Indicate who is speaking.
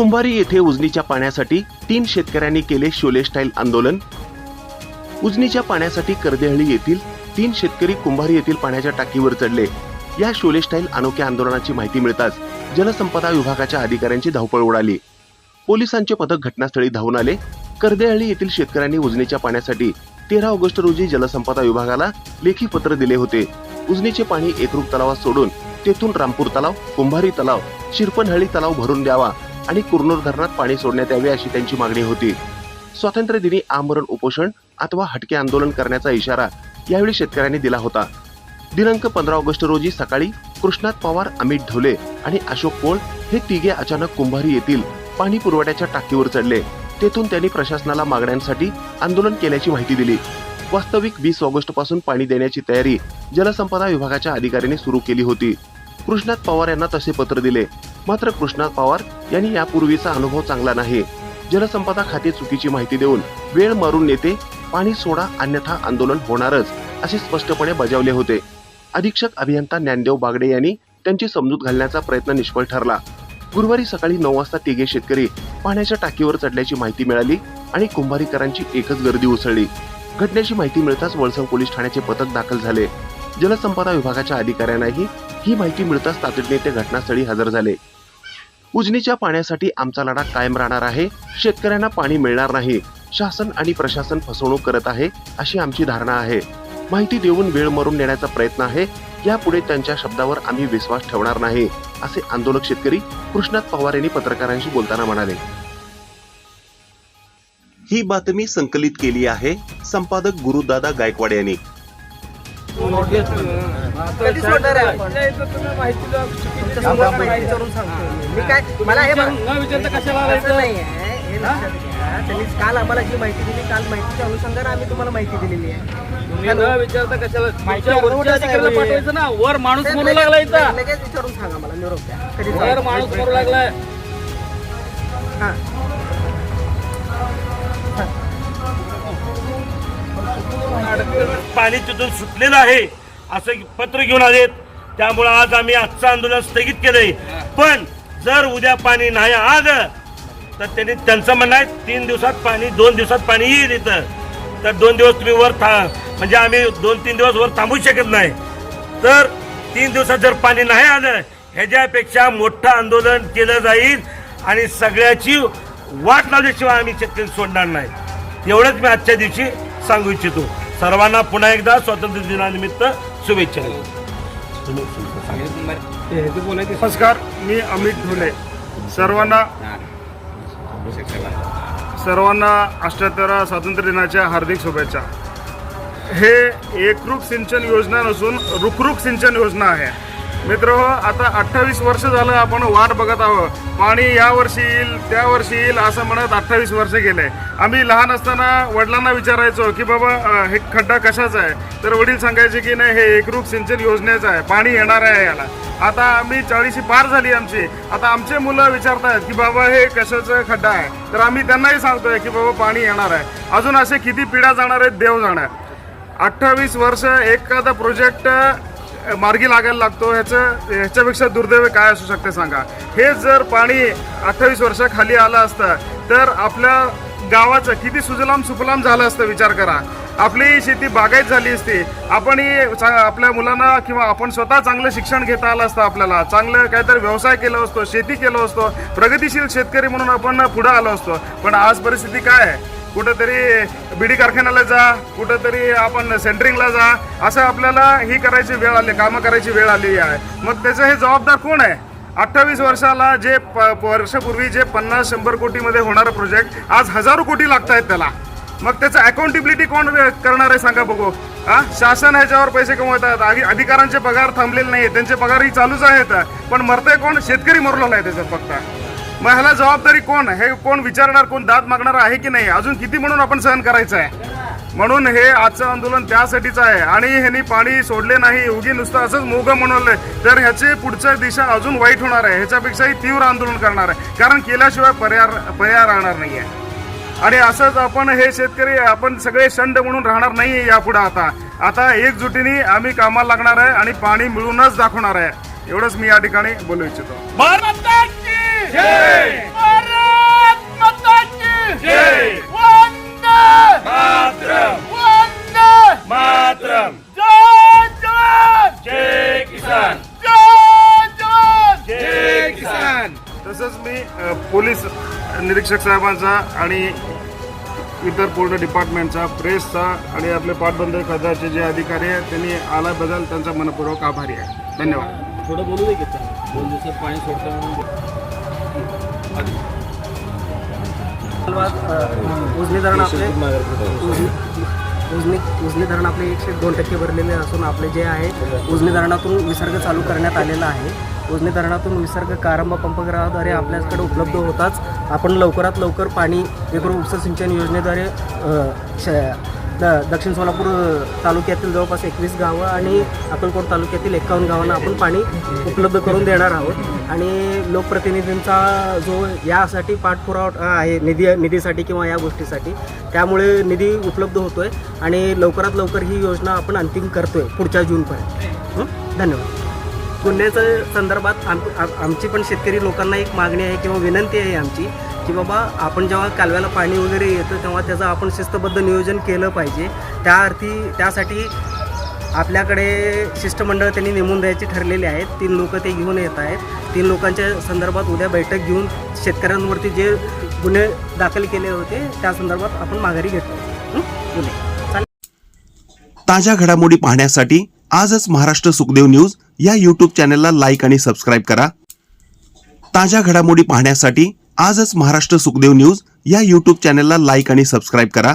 Speaker 1: कुंभारी येथे उजनीच्या पाण्यासाठी तीन शेतकऱ्यांनी केले शोले स्टाईल आंदोलन. उजनीच्या पाण्यासाठी कर्देहळी येथील तीन शेतकरी कुंभारी येथील पाण्याच्या टाकीवर चढले. या शोले स्टाईल अनोख्या आंदोलनाची माहिती मिळताच जलसंपदा विभागाच्या अधिकाऱ्यांची धावपळ उडाली. पोलिसांचे पथक घटनास्थळी धावून आले. कर्देहळी येथील शेतकऱ्यांनी उजनीच्या पाण्यासाठी तेरा ऑगस्ट रोजी जलसंपदा विभागाला लेखी पत्र दिले होते. उजनीचे पाणी एकरूप तलावात सोडून तेथून रामपूर तलाव कुंभारी तलाव शिरपनहळी तलाव भरून द्यावा. आणि कुरनूर धरणात पाणी सोडण्यात यावे अशी त्यांची मागणी होती. स्वातंत्र्य दिनी आमरण उपोषण अथवा हटके आंदोलन करण्याचा इशारा यावेळी शेतकऱ्यांनी दिला होता. दिनांक पंधरा ऑगस्ट रोजी सकाळी कृष्णात पवार अमित ढोले आणि अशोक कोळ हे तिघे अचानक कुंभारी येथील पाणी पुरवठ्याच्या टाकीवर चढले. तेथून त्यांनी प्रशासनाला मागण्यांसाठी आंदोलन केल्याची माहिती दिली. वास्तविक वीस ऑगस्टपासून पाणी देण्याची तयारी जलसंपदा विभागाच्या अधिकाऱ्यांनी सुरू केली होती. कृष्णात पवार यांना तसे पत्र दिले. मात्र कृष्णा पवार यांनी यापूर्वीचा अनुभव चांगला नाही. जलसंपदा खाते चुकीची माहिती देऊन वेळ मारून नेते पाणी सोडा अन्यथा आंदोलन होणारच असे स्पष्टपणे बजावले होते. अधीक्षक अभियंता ज्ञानदेव बागडे यांनी त्यांची समजूत घालण्याचा प्रयत्न निष्फळ ठरला. गुरुवारी सकाळी नऊ वाजता तिघे शेतकरी पाण्याच्या टाकीवर चढल्याची माहिती मिळाली आणि कुंभारीकरांची एकच गर्दी उसळली. घटनेची माहिती मिळताच वळसंग पोलीस ठाण्याचे पथक दाखल झाले. जलसंपदा विभागाच्या अधिकाऱ्यांनाही ही माहिती मिळताच तातडीने ते घटनास्थळी हजर झाले. उजनीच्या पाण्यासाठी आमचा लढा कायम राहणार आहे. शेतकऱ्यांना पाणी मिळणार नाही. शासन आणि प्रशासन फसवणूक करत आहे अशी आमची धारणा आहे. माहिती देऊन वेळ मरून नेण्याचा प्रयत्न आहे. यापुढे त्यांच्या शब्दावर आम्ही विश्वास ठेवणार नाही असे आंदोलक शेतकरी कृष्णात पवार यांनी पत्रकारांशी बोलताना म्हणाले. ही बातमी संकलित केली आहे संपादक गुरुदादा गायकवाड यांनी.
Speaker 2: कधी सोडणार आहे आपण? तुमच्यासमोर माहिती विचारून सांगतो मी काय मला हे बघ-
Speaker 3: न विचारता कशाला
Speaker 2: असं? नाही आहे. हे लक्षात घ्या. त्यांनी काल आम्हाला जी माहिती दिली काल माहितीच्या अनुषंगाने आम्ही तुम्हाला माहिती दिलेली आहे
Speaker 3: तुम्ही. न विचारता कशाला
Speaker 2: माहिती
Speaker 3: तुमच्या वरच्या अधिकाऱ्याला. पाठवायचं ना वर माणूस
Speaker 2: लगेच-
Speaker 3: लागला इथं
Speaker 2: लगेच विचारून सांगा मला निरोप द्या कधी
Speaker 3: वर? माणूस मरू लागलाय
Speaker 2: हा.
Speaker 4: पाणी तिथून सुटलेलं आहे. असं पत्र घेऊन आलेत. त्यामुळे आज आम्ही आजचं आंदोलन स्थगित केलंय. पण जर उद्या पाणी नाही आलं तर त्यांनी त्यांचं म्हणणं आहे तीन दिवसात पाणी दोन दिवसात पाणी येईल इथं. तर दोन दिवस तुम्ही वर था म्हणजे आम्ही दोन तीन दिवस वर थांबू शकत नाही. तर तीन दिवसात जर पाणी नाही आलं ह्याच्यापेक्षा मोठं आंदोलन केलं जाईल आणि सगळ्याची वाट लावल्याशिवाय आम्ही शेतकरी सोडणार नाही. एवढंच मी आजच्या दिवशी सांगू इच्छितो. सर्वांना पुन्हा एकदा स्वातंत्र्य दिनानिमित्त शुभेच्छा
Speaker 5: नमस्कार मी अमित ढोले. सर्वांना सर्वांना अष्ट्याहत्तरा स्वातंत्र्य दिनाच्या हार्दिक शुभेच्छा. हे एकरूप सिंचन योजना नसून रुखरुख सिंचन योजना आहे. मित्र आता अठ्ठावीस वर्ष झालं आपण वाट बघत आहोत. पाणी या वर्षी येईल त्या वर्षी येईल असं म्हणत अठ्ठावीस वर्ष गेले. आम्ही लहान असताना वडिलांना विचारायचो की बाबा हे खड्डा कशाचा आहे? तर वडील सांगायचे की नाही हे एकरूप सिंचन योजनेचं आहे. पाणी येणार आहे याला. आता आम्ही चाळीशी पार झाली आमची. आता आमचे मुलं विचारतायत की बाबा हे कशाचं खड्डा आहे? तर आम्ही त्यांनाही सांगतोय की बाबा पाणी येणार आहे. अजून असे किती पिढ्या जाणार आहेत देव जाणार. अठ्ठावीस वर्ष एखादा प्रोजेक्ट मार्गी लागायला लागतो ह्याचं ह्याच्यापेक्षा दुर्दैव काय असू शकते सांगा. हे जर पाणी अठ्ठावीस वर्षाखाली आलं असतं तर आपल्या गावाचं किती सुजलाम सुफलाम झालं असतं विचार करा. आपली शेती बागायत झाली असती. आपणही चा- आपल्या मुलांना किंवा आपण स्वतः चांगलं शिक्षण घेता आलं असतं आपल्याला. चांगलं काहीतरी व्यवसाय केला असतो शेती केलो असतो प्रगतिशील शेतकरी म्हणून आपण पुढं आलो असतो. पण आज परिस्थिती काय आहे? कुठंतरी बीडी कारखान्याला जा कुठंतरी आपण सेंटरिंगला जा असं आपल्याला ही करायची वेळ आली कामं करायची वेळ आली आहे. मग त्याचं हे जबाबदार कोण आहे? अठ्ठावीस वर्षाला जे प- वर्षापूर्वी जे पन्नास शंभर कोटीमध्ये होणारं प्रोजेक्ट आज हजारो कोटी लागत आहेत त्याला. मग त्याचं अकाउंटेबिलिटी कोण करणार आहे सांगा बघू. हा शासन ह्याच्यावर पैसे कमवतात आधी अधिकाऱ्यांचे पगार थांबलेले नाही त्यांचे पगारही चालूच आहेत. पण मरतंय कोण? शेतकरी मरलेला आहे त्याच्यात फक्त. मग ह्याला जबाबदारी कोण? हे कोण विचारणार कोण दाद मागणार आहे की नाही? अजून किती म्हणून आपण सहन करायचं आहे म्हणून हे आजचं आंदोलन त्यासाठीच आहे. आणि ह्यांनी पाणी सोडले नाही उगी नुसतं असंच मोगं म्हणवलंय तर ह्याची पुढच्या दिशा अजून वाईट होणार आहे. ह्याच्यापेक्षाही तीव्र आंदोलन करणार आहे. कारण केल्याशिवाय पर्याय पर्याय राहणार नाही आहे आणि असंच आपण हे शेतकरी आपण सगळे शंड म्हणून राहणार नाही यापुढे आता. आता एकजुटीने आम्ही कामाला लागणार आहे आणि पाणी मिळूनच दाखवणार आहे. एवढंच मी या ठिकाणी बोलू इच्छितो. तसंच मी पोलीस निरीक्षक साहेबांचा आणि इतर पूर्ण डिपार्टमेंटचा प्रेसचा आणि आपले पाटबंधारे खात्याचे जे अधिकारी आहेत त्यांनी आल्याबद्दल त्यांचा मनपूर्वक आभारी आहे. धन्यवाद.
Speaker 3: थोडं बोलू दे की दोन दिवसात पाणी सोडता
Speaker 2: उजनी धरण आपले. उजनी उजनी उजनी धरण आपले एकशे दोन टक्के भरलेले असून आपले जे आहे उजनी धरणातून विसर्ग चालू करण्यात आलेला आहे. उजनी धरणातून विसर्ग कारंबा पंपग्रहाद्वारे आपल्याकडे उपलब्ध होताच आपण लवकरात लवकर पाणी एकरो उपसा सिंचन योजनेद्वारे दक्षिण सोलापूर तालुक्यातील जवळपास एकवीस गावं आणि अक्कलकोट तालुक्यातील एकावन्न गावांना आपण पाणी उपलब्ध करून देणार आहोत. आणि लोकप्रतिनिधींचा जो यासाठी पाठपुरावा आहे निधी निधीसाठी किंवा या गोष्टीसाठी. त्यामुळे निधी उपलब्ध होतोय आणि लवकरात लवकर ही योजना आपण अंतिम करतोय पुढच्या जूनपर्यंत हं? धन्यवाद. गुन्ह्याच्या संदर्भात आम आम- आमची पण शेतकरी लोकांना एक मागणी आहे किंवा विनंती आहे आमची की बाबा आपण जेव्हा कालव्याला पाणी वगैरे येतं तेव्हा त्याचं आपण शिस्तबद्ध नियोजन केलं पाहिजे. त्या अर्थी त्यासाठी आपल्याकडे शिष्टमंडळ त्यांनी नेमून द्यायची ठरलेली आहेत. तीन लोक ते घेऊन येत आहेत. तीन लोकांच्या संदर्भात उद्या बैठक घेऊन शेतकऱ्यांवरती जे गुन्हे दाखल केले होते त्या संदर्भात आपण माघारी घेतो. गुन्हे चालेल.
Speaker 1: ताज्या घडामोडी पाहण्यासाठी आजच महाराष्ट्र सुखदेव न्यूज या यूट्यूब चॅनलला लाईक आणि सबस्क्राईब करा. ताज्या घडामोडी पाहण्यासाठी आजच महाराष्ट्र सुखदेव न्यूज या यूट्यूब चॅनलला लाईक आणि सबस्क्राईब करा.